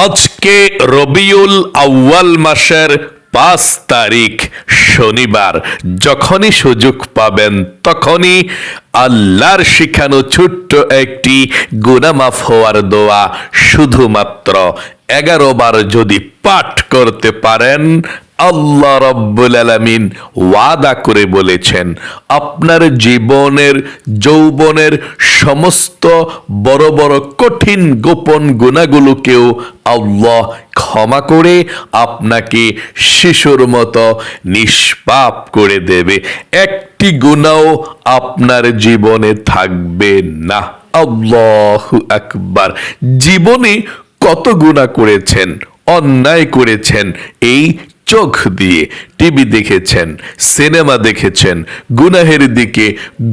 আজকে রবিউল আউয়াল মাসের পাঁচ তারিখ শনিবার। যখনই সুযোগ পাবেন তখনই আল্লাহর শিখানো ছোট্ট একটি গুনামাফ হওয়ার দোয়া শুধুমাত্র এগারো বার যদি পাঠ করতে পারেন আল্লাহ রব্বুল আলামিন ওয়াদা করে বলেছেন, আপনার জীবনের, যৌবনের সমস্ত বড় বড় কঠিন গোপন গুণাগুলোকেও আল্লাহ ক্ষমা করে আপনাকে শিশুর মতো নিষ্পাপ করে দেবে। একটি গুণাও আপনার জীবনে থাকবে না। আল্লাহু আকবার। জীবনে কত গুণা করেছেন, অন্যায় করেছেন, এই চোখ দিয়ে টিভি দেখেছেন, সিনেমা দেখেছেন, গুনাহের দিকে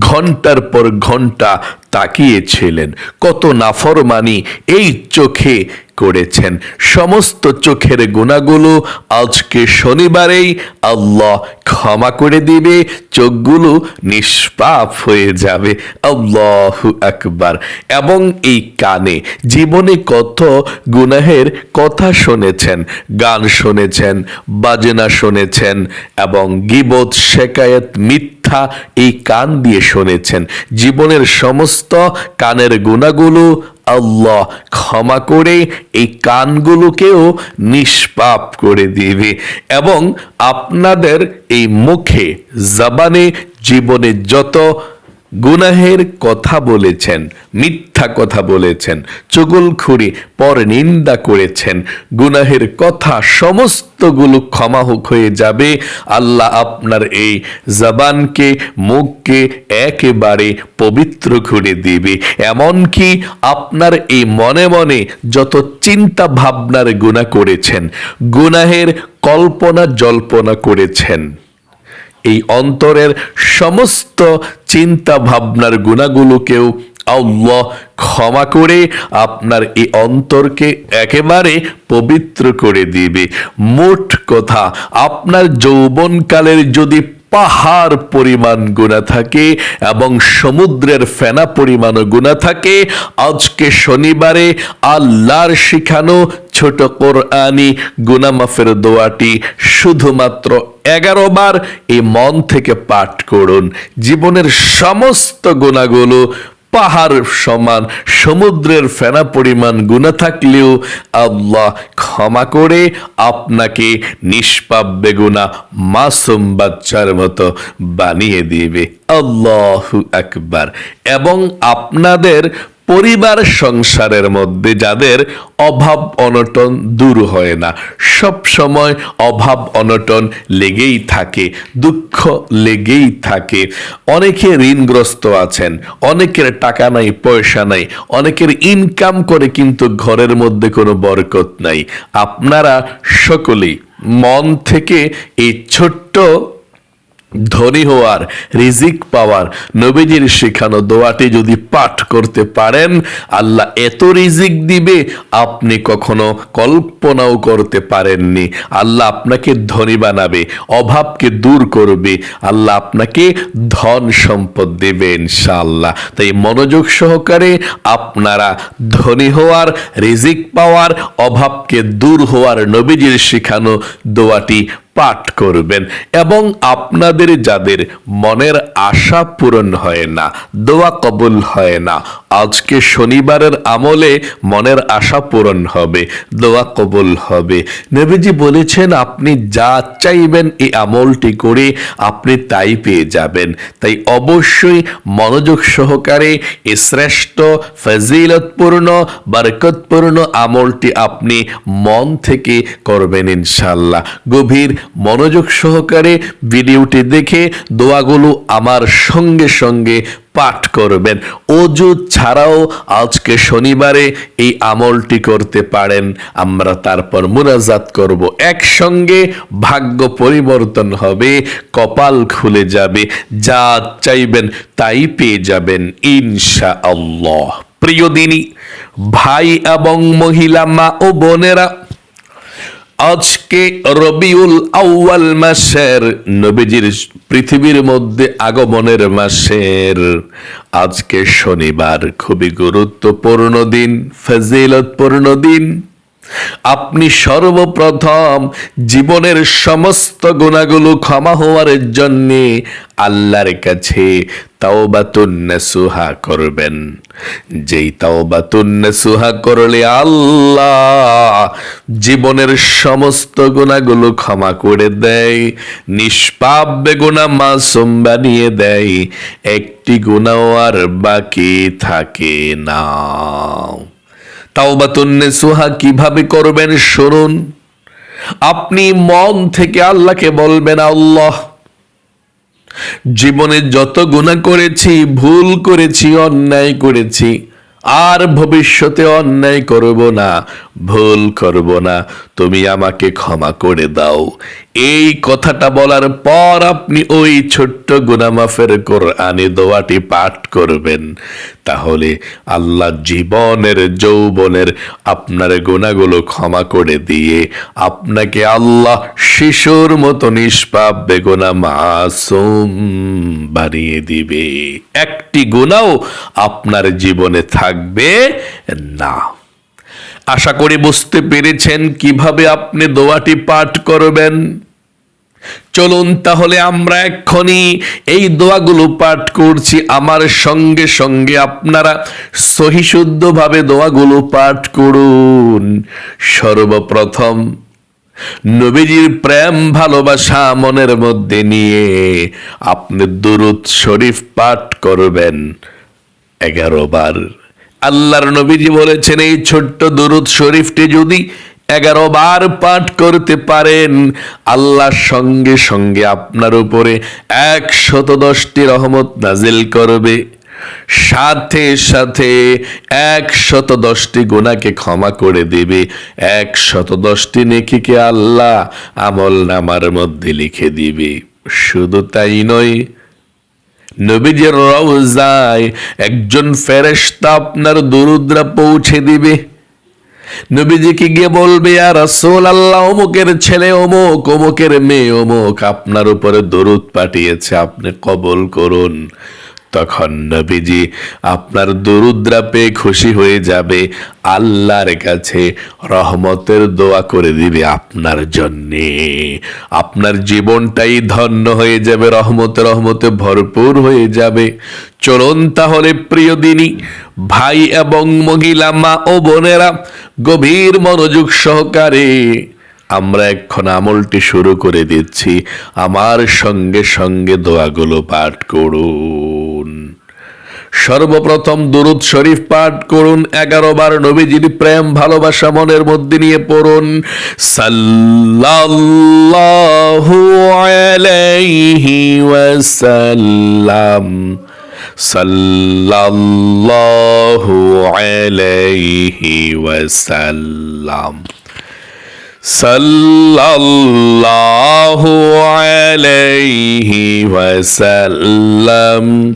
ঘণ্টার পর ঘণ্টা তাকিয়েছিলেন। কত নাফরমানি এই চোখে করেছেন। সমস্ত চোখের গুণাগুলো আজকে শনিবারেই আল্লাহ ক্ষমা করে দিবে, চোখগুলো নিষ্পাপ হয়ে যাবে। আল্লাহ আকবার। এবং এই কানে জীবনে কত গুনাহের কথা শুনেছেন, গান শুনেছেন, বাজনা শুনেছেন এবং গিবত, শেকায়ত, মিথ্যা এই কান দিয়ে শুনেছেন। জীবনের সমস্ত কানের গুণাগুলো আল্লাহ ক্ষমা করে এই কানগুলোকেও নিষ্পাপ করে দিবে এবং আপনাদের এই মুখে, জবানে, জীবনে যত গুনাহের কথা বলেছেন, মিথ্যা কথা বলেছেন চুগলখুরি পর নিন্দা করেছেন। গুনাহের কথা সমস্তগুলো ক্ষমা হোক হয়ে যাবে। আল্লাহ আপনার এই জবানকে, মুখকে একেবারে পবিত্র করে দিবে। এমনকি আপনার এই মনে মনে যত চিন্তা ভাবনার গুণা করেছেন, গুনাহের কল্পনা জল্পনা করেছেন, এই অন্তরের সমস্ত চিন্তা ভাবনার গুণাগুলোকেও আল্লাহ ক্ষমা করে আপনার এই অন্তরকে একেবারে পবিত্র করে দিবে। মোট কথা, আপনার যৌবনকালের যদি পাহাড় পরিমাণ গুণা থাকে এবং সমুদ্রের ফেনা পরিমাণও গুণা থাকে। আজকে শনিবারে আল্লাহর শিখানো ছোট কোরআনি গুনামাফের দোয়াটি শুধুমাত্র এগারো বার এই মন থেকে পাঠ করুন। জীবনের সমস্ত গুণাগুলো পাহাড় সমান, সমুদ্রের ফেনা পরিমাণ গুণা থাকলেও আল্লাহ ক্ষমা করে আপনাকে নিষ্পাপ বেগুনা মাসুম বাচ্চার মতো বানিয়ে দিবে। আল্লাহ একবার এবং আপনাদের পরিবার সংসারের মধ্যে যাদের অভাব অনটন দূর হয় না। সব সময় অভাব অনটন লেগেই থাকে, দুঃখ লেগেই থাকে। অনেকে ঋণগ্রস্ত আছেন, অনেকের টাকা নাই, পয়সা নাই, অনেকের ইনকাম করে কিন্তু ঘরের মধ্যে কোনো বরকত নাই। আপনারা সকলেই মন থেকে এই ছোট্ট ধনী হওয়ার রিজিক পাওয়ার নবীজির শেখানো দোয়াটি যদি পাঠ করতে পারেন, আল্লাহ এত রিজিক দিবে, আপনি কখনো কল্পনাও করতে পারেননি। আল্লাহ আপনাকে ধনী বানাবে, অভাবকে দূর করবে, আল্লাহ আপনাকে ধন সম্পদ দেবে ইনশাআল্লাহ। তাই মনোযোগ সহকারে আপনারা ধনী হওয়ার, রিজিক পাওয়ার, অভাবকে দূর হওয়ার নবীজির শেখানো দোয়াটি পাঠ করবেন এবং আপনাদের যাদের মনের আশা পূরণ হয় না, দোয়া কবুল হয় না, আজকে শনিবারের আমলে মনের আশা পূরণ হবে, দোয়া কবুল হবে। নবীজি বলেছেন, আপনি যা চাইবেন এই আমলটি করে আপনি তাই পেয়ে যাবেন। তাই অবশ্যই মনোযোগ সহকারে এ শ্রেষ্ঠ, ফজিলতপূর্ণ, বরকতপূর্ণ আমলটি আপনি মন থেকে করবেন ইনশাল্লাহ গভীর মনোযোগ সহকারে ভিডিওটি দেখে দোয়াগুলো আমার সঙ্গে সঙ্গে পাঠ করবেন। অজু ছাড়াও আজকে শনিবারে এই আমলটি করতে পারেন। আমরা তারপর মুনাজাত করব। একসঙ্গে ভাগ্য পরিবর্তন হবে, কপাল খুলে যাবে, যা চাইবেন তাই পেয়ে যাবেন ইনশা আল্লাহ প্রিয় দিনী, ভাই এবং মহিলা, মা ও বোনেরা আজকে রবিউল আউয়াল মাসের, নবীজির পৃথিবীর মধ্যে আগমনের মাসের। আজকে শনিবার, খুবই গুরুত্বপূর্ণ দিন, ফজিলতপূর্ণ দিন। আপনি সর্বপ্রথম জীবনের সমস্ত গুণাগুলো ক্ষমা হওয়ার জন্য আল্লাহর কাছে তাওবাতুন্নাসুহা করবেন। যেই তাওবাতুন্নাসুহা করলে আল্লাহ জীবনের সমস্ত গুণাগুলো ক্ষমা করে দেয়, নিষ্পাপ বেগুনা মাসুম বানিয়ে দেয়, একটি গুণাও আর বাকি থাকে না। তাওবাতুন্নে সুহা কীভাবে করবেন শুনুন। আপনি মন থেকে আল্লাহকে বলবেন, আল্লাহ, জীবনে যত গুণা করেছি, ভুল করেছি, অন্যায় করেছি, আর ভবিষ্যতে অন্যায় করব না, ভুল করব না, তুমি আমাকে ক্ষমা করে দাও। এই কথাটা বলার পর আপনি ওই ছোট্ট গুনামাফের কোরআনে দোয়াটি পাঠ করবেন। তাহলে আল্লাহ জীবনের, যৌবনের আপনার গোনাগুলো ক্ষমা করে দিয়ে আপনাকে আল্লাহ শিশুর মতো নিষ্পাপ, বেগুনা মাসুম বানিয়ে দিবে। একটি গুণাও আপনার জীবনে থাকবে না। আশা করি বুঝতে পেরেছেন কীভাবে আপনি দোয়াটি পাঠ করবেন। চলুন তাহলে আমরা এক্ষুনি এই দোয়াগুলো পাঠ করছি। আমার সঙ্গে সঙ্গে আপনারা সহিশুদ্ধভাবে দোয়াগুলো পাঠ করুন। সর্বপ্রথম নবীজির প্রেম, ভালোবাসা মনের মধ্যে নিয়ে আপনি দুরুদ শরীফ পাঠ করবেন। এগারো বার। আল্লাহর নবীজি বলেছেন, এই ছোট্ট দুরুদ শরীফটি যদি এগারো বার পাঠ করতে পারেন। আল্লাহ সঙ্গে সঙ্গে আপনার উপরে একশত দশটি রহমত নাজিল করবে। সাথে সাথে একশত দশটি গুণাকে ক্ষমা করে দেবে। এক একশত দশটি নেকিকে আল্লাহ আমল নামার মধ্যে লিখে দিবে। শুধু তাই নয়, নবীজের রওজায় একজন ফেরেশতা আপনার দরুদ্রা পৌঁছে দিবে। নবীজিকে গিয়ে বলবে আর সোল আল্লাহ অমুকের ছেলে অমুক, অমুকের মেয়ে অমুক, আপনার উপরে দরুদ পাঠিয়েছে, আপনি কবল করুন। তখন নবীজি আপনার দরুদ্রা পেয়ে খুশি হয়ে যাবে। আল্লাহর কাছে রহমতের দোয়া করে দিবে আপনার জন্যে। আপনার জীবনটাই ধন্য হয়ে যাবে, রহমতে রহমতে ভরপুর হয়ে যাবে। চলুন তাহলে প্রিয় দিনী, ভাই এবং মহিলা, মা ও বোনেরা, গভীর মনোযোগ সহকারে আমরা এখন আমলটি শুরু করে দিচ্ছি। আমার সঙ্গে সঙ্গে দোয়াগুলো পাঠ করুন। সর্বপ্রথম দুরুদ শরীফ পাঠ করুন, এগারো বার নবীজির প্রেম, ভালোবাসা মনের মধ্যে নিয়ে পড়ুন। সাল্লাল্লাহু আলাইহি ওয়াসাল্লাম। সাল্লাল্লাহু ওয়াসাল্লাম। সাল্লাল্লাহু আলাইহি ওয়াসাল্লাম।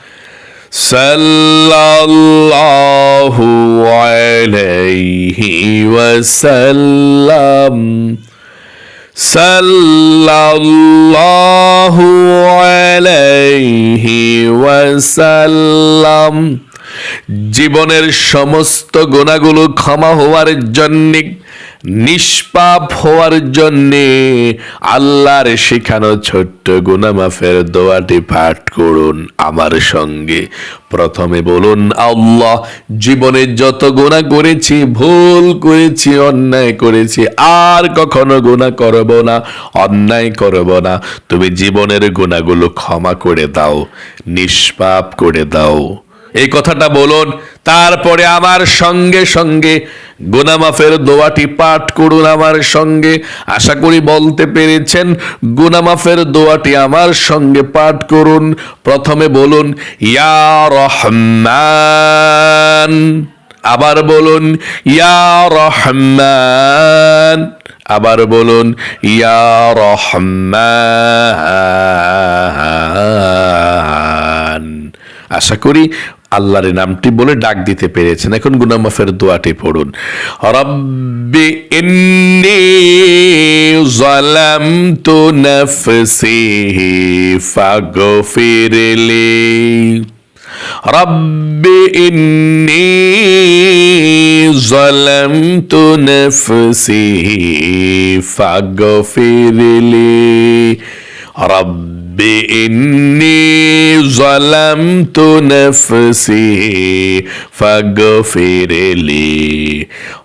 sallallahu alayhi wa sallam sallallahu alayhi wa sallam জীবনের সমস্ত গুণাগুলো ক্ষমা হওয়ার জন্যে নিষ্পাপ হওয়ার জন্যে আল্লাহর শেখানো ছোট্ট গুনামাফের দোয়াটি পাঠ করুন আমার সঙ্গে। প্রথমে বলুন, আল্লাহ, জীবনে যত গুণা করেছি, ভুল করেছি, অন্যায় করেছি, আর কখনো গুণা করব না, অন্যায় করব না। তুমি জীবনের গুণাগুলো ক্ষমা করে দাও, নিষ্পাপ করে দাও। এই কথাটা বলুন। তারপরে আমার সঙ্গে সঙ্গে গুনামাফের দোয়াটি পাঠ করুন আমার সঙ্গে। আশা করি বলতে পেরেছেন, গুনামাফের দোয়াটি আমার সঙ্গে পাঠ করুন। প্রথমে বলুন, ইয়া রহমান। আবার বলুন, ইয়া রহমান। আবার বলুন, ইয়া রহমান। আশা করি আল্লাহর নামটি বলে ডাক দিতে পেরেছেন। এখন গুনামাফের দোয়াটি পড়ুন। রব্বি ইন্নি যালামতু নাফসি ফাগফিরলি রব্বি ইন্নি যালামতু নাফসি ফাগফিরলি রব্বি رب إني ظلمت نفسي فاغفر لي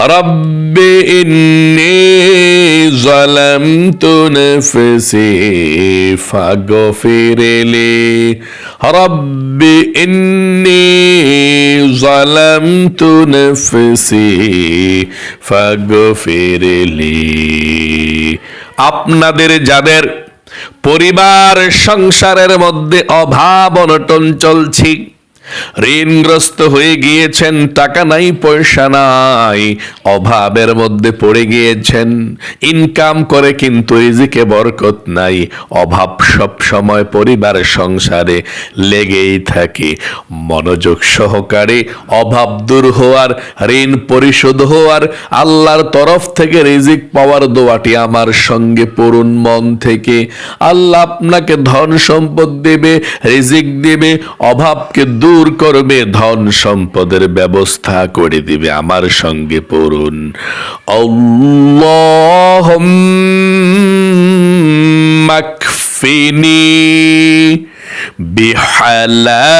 رب إني ظلمت نفسي فاغفر لي رب إني ظلمت نفسي فاغفر لي আপনাদের যাদের পরিবার সংসারের মধ্যে অভাব অনটন চলছি ঋণগ্রস্ত হয়ে গিয়েছেন, টাকা নাই, পয়সা নাই, অভাবের মধ্যে পড়ে গিয়েছেন। ইনকাম করে কিন্তু রিজিকে বরকত নাই, অভাব সব সময় পরিবার সংসারে লেগেই থাকে। মনোযোগ সহকারে অভাব দূর হওয়ার, ঋণ পরিশোধ হওয়ার, আল্লাহর তরফ থেকে রিজিক পাওয়ার দোয়াটি আমার সঙ্গে পড়ুন মন থেকে। আল্লাহ আপনাকে ধন সম্পদ দেবে, রিজিক দেবে, অভাবকে দূর দূর করবে ধন সম্পদের ব্যবস্থা করে দিবে আমার সঙ্গে পড়ুন। মাকফিনি বিহালালিকা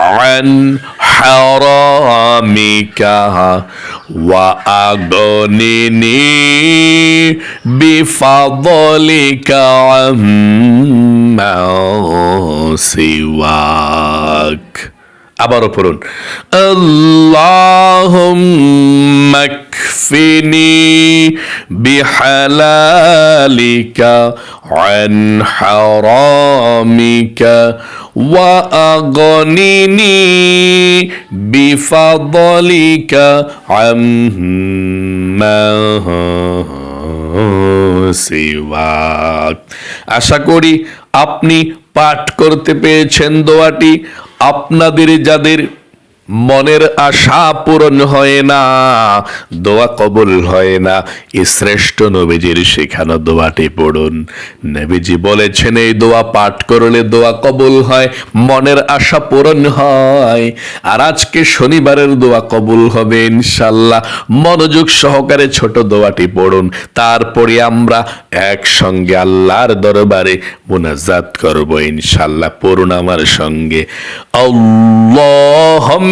عن حرامك وأغنني بفضلك عما سواك. আবারও পড়ুন আল্লাহুম্মা কফিনি বিহালালিকা عن حرامك وأغنني بفضلك عما সিওয়াক আশা করি আপনি পাঠ করতে পেরেছেন দোয়াটি আপনাদের যাদের মনের আশা পূরণ হয় না, দোয়া কবুল হয় না। এই শ্রেষ্ঠ নবীজির শেখানো দোয়াটি পড়ুন। নবীজি বলেছেন, এই দোয়া পাঠ করলে দোয়া কবুল হয়, মনের আশা পূরণ হয়। আর আজকে শনিবারের দোয়া কবুল হবে ইনশাল্লাহ মনোযোগ সহকারে ছোট দোয়াটি পড়ুন। তারপরে আমরা একসঙ্গে আল্লাহর দরবারে মুনাজাত করব ইনশাল্লাহ পড়ুন আমার সঙ্গে।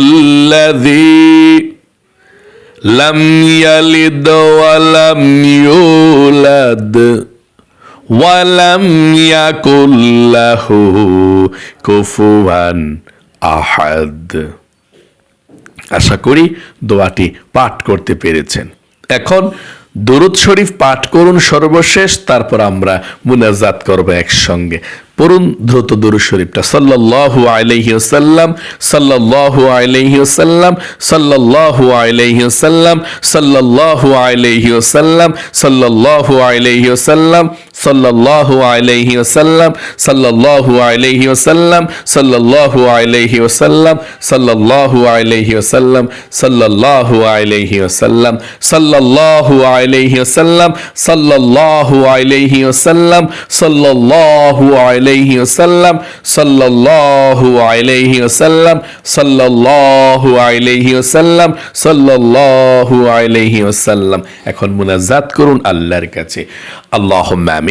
الذي লাম ইয়ালিদ ওয়ালাম ইউলাদ ওয়ালাম ইয়াকুল্লাহু কুফুয়ান আহাদ আশা করি দোয়াটি পাঠ করতে পেরেছেন এখন দরুদ শরীফ পাঠ করুন সর্বশেষ তারপর আমরা মুনাজাত করব একসঙ্গে পড়ুন দ্রুত দুরু শরীফটা। সাল্লাল্লাহু আলাইহি ওয়াসাল্লাম, সাল্লাল্লাহু আলাইহি ওয়াসাল্লাম, সাল্লাল্লাহু আলাইহি ওয়াসাল্লাম, সাল্লাল্লাহু আলাইহি ওয়াসাল্লাম, সাল্লাল্লাহু আলাইহি ওয়াসাল্লাম সাল্লাল্লাহু আলাইহি ওয়াসাল্লাম সাল্লাল্লাহু আলাইহি ওয়াসাল্লাম সাল্লাল্লাহু আলাইহি ওয়াসাল্লাম সাল্লাল্লাহু আলাইহি ওয়াসাল্লাম সাল্লাল্লাহু আলাইহি ওয়াসাল্লাম সাল্লাল্লাহু আলাইহি ওয়াসাল্লাম সাল্লাল্লাহু আলাইহি ওয়াসাল্লাম সাল্লাল্লাহু আলাইহি ওয়াসাল্লাম সাল্লাল্লাহু আলাইহি ওয়াসাল্লাম সাল্লাল্লাহু আলাইহি ওয়াসাল্লাম সাল্লাল্লাহু আলাইহি ওয়াসাল্লাম এখন মুনাজাত করুন আল্লাহর কাছে আল্লাহুম্মা আমিন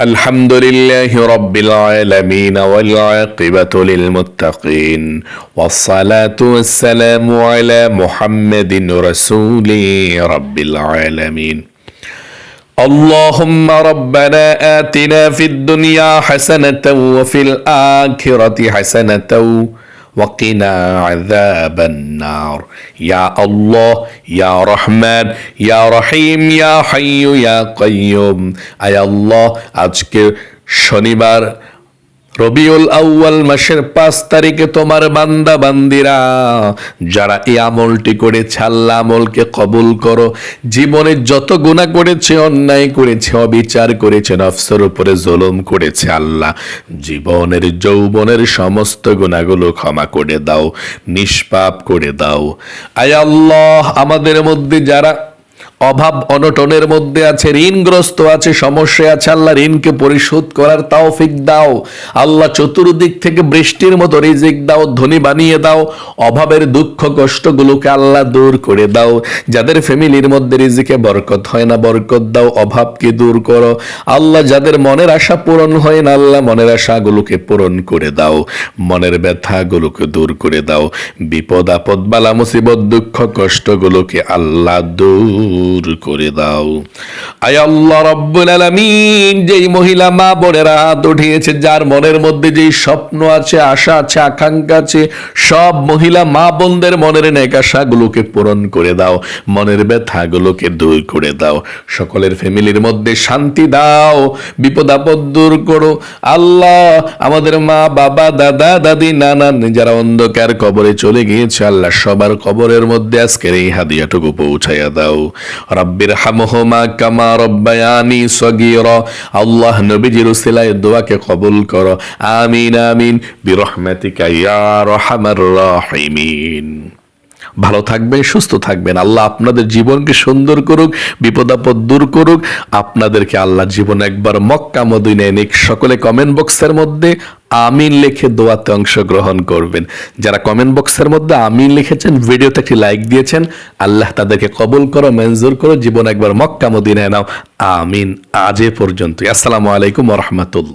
الحمد لله رب العالمين والعاقبة للمتقين والصلاة والسلام على محمد رسول رب العالمين. اللهم ربنا آتنا في الدنيا حسنة وفي الآخرة حسنة ওয়াকিনা আযাবান্নার ইয়া আল্লাহ ইয়া রহমান ইয়া রহিম ইয়া হাইয়ু ইয়া কাইয়ুম আয় আল্লাহ, আজকে শনিবার রবিউল আউয়াল মাসের পাঁচ তারিখে তোমার বান্দা বান্দিরা যারা এই আমলটি করেছে, আল্লাহ আমলকে কবুল করো। জীবনে যত গুণা করেছে, অন্যায় করেছে, অবিচার করেছে, নফসের উপরে জুলুম করেছে আল্লাহ। জীবনের, যৌবনের সমস্ত গুণাগুলো ক্ষমা করে দাও, নিষ্পাপ করে দাও। আয় আল্লাহ, আমাদের মধ্যে যারা অভাব অনটনের মধ্যে আছে, ঋণগ্রস্ত আছে, সমস্যা আছে, আল্লাহ ঋণকে পরিশোধ করার তৌফিক দাও। আল্লাহ চতুর্দিক থেকে বৃষ্টির মতো রিজিক দাও, ধনী বানিয়ে দাও, অভাবের দুঃখ কষ্টগুলোকে আল্লাহ দূর করে দাও। যাদের ফ্যামিলির মধ্যে রিজিকে বরকত হয় না, বরকত দাও, অভাবকে দূর করো। আল্লাহ যাদের মনের আশা পূরণ হয় না, আল্লাহ মনের আশাগুলোকে পূরণ করে দাও। মনের ব্যথাগুলোকে দূর করে দাও। বিপদ আপদ, বালা মুসিবত, দুঃখ কষ্টগুলোকে আল্লাহ দূর করে দাও। আয় আল্লাহ রব্বুল আলামিন, যেই মহিলা মা বোনেরা হাত উঠিয়েছে, যার মনের মধ্যে যেই স্বপ্ন আছে, আশা আছে, আকাঙ্ক্ষা আছে, সব মহিলা মা বোনদের মনের নেকাশাগুলোকে পূরণ করে দাও, মনের ব্যথাগুলোকে দূর করে দাও। সকলের ফ্যামিলির মধ্যে শান্তি দাও, বিপদ আপদ দূর করো। আল্লাহ আমাদের মা, বাবা, দাদা, দাদি নানা যারা অন্ধকার কবরে চলে গিয়েছে, আল্লাহ সবার কবরের মধ্যে আজকের এই হাদিয়াটুকু পৌঁছাইয়া দাও। রব্বির হামহমা কামা রব্বায়ানি সগীর। আল্লাহ নবীজির উসিলায় দোয়াকে কবুল করো। আমিন আমিন। বিরহমাতিকা ইয়া রহমার রাহিমিন। ভালো থাকবেন, সুস্থ থাকবেন। আল্লাহ আপনাদের জীবনকে সুন্দর করুক বিপদ আপদ দূর করুক। আপনাদেরকে আল্লাহ জীবন একবার মক্কা, মদিনায় নিক। সকলে কমেন্ট বক্সের মধ্যে আমিন লিখে দোয়াতে অংশগ্রহণ করবেন। যারা কমেন্ট বক্সের মধ্যে আমিন লিখেছেন, ভিডিওতে একটি লাইক দিয়েছেন, আল্লাহ তাদেরকে কবুল করো, মঞ্জুর করো। জীবন একবার মক্কা, মদিনায় নাও। আমিন। আজ এ পর্যন্ত আসসালামু আলাইকুম রহমতুল্লাহ।